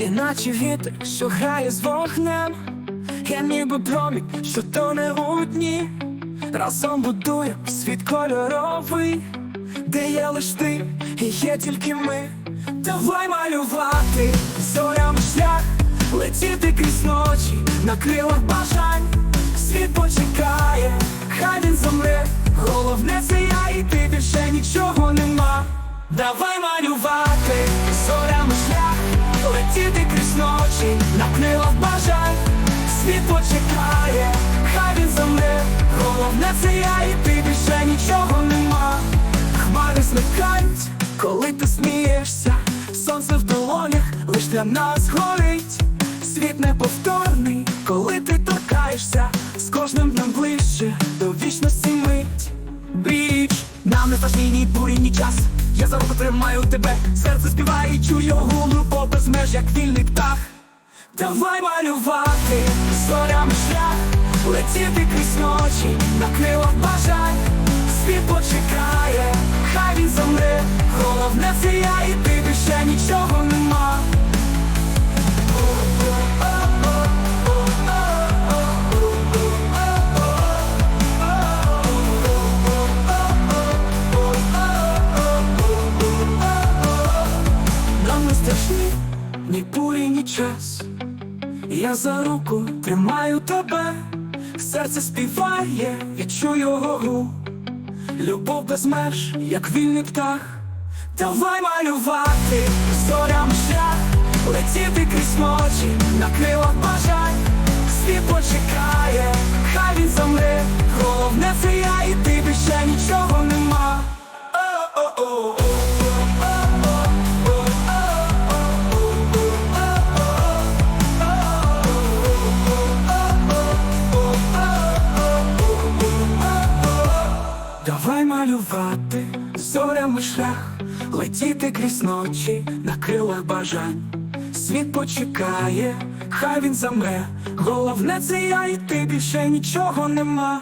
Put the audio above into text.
Ти наче вітер, що грає з вогнем, я ніби промінь, що тоне у дні, разом будуєм світ кольоровий, де є лиш ти і є тільки ми. Давай малювати зорями шлях, летіти крізь ночі на крилах бажань. Світ почекає, хай він замре, головне це я і ти більше нічого нема. Давай малювати зорями шлях, летіти крізь ночі на крилах бажань. Світ почекає, хай він замре, головне це я і ти більше нічого нема. Хмари зникають, коли ти смієшся, сонце в долонях лиш для нас горить. Світ неповторний, коли ти торкаєшся, з кожним днем ближче до вічності мить. Біч, нам не страшні ні бурі, ні час. Я за руку тримаю тебе, серце співає, чую гулу по меж, як вільний птах. Давай малювати зорями шлях, летіти крізь ночі на крилах бажань. Світ почекає, хай він замре, головне це Я за руку тримаю тебе, серце співає, я чую гору. Любов без меж, як вільний птах. Давай малювати зорями шлях, летіти крізь ночі на крилах бажань. Світ почекає, хай він замре, головне це я і Давай малювати зорями шлях, летіти крізь ночі на крилах бажань. Світ почекає, хай він замре. Головне це я і ти більше нічого нема.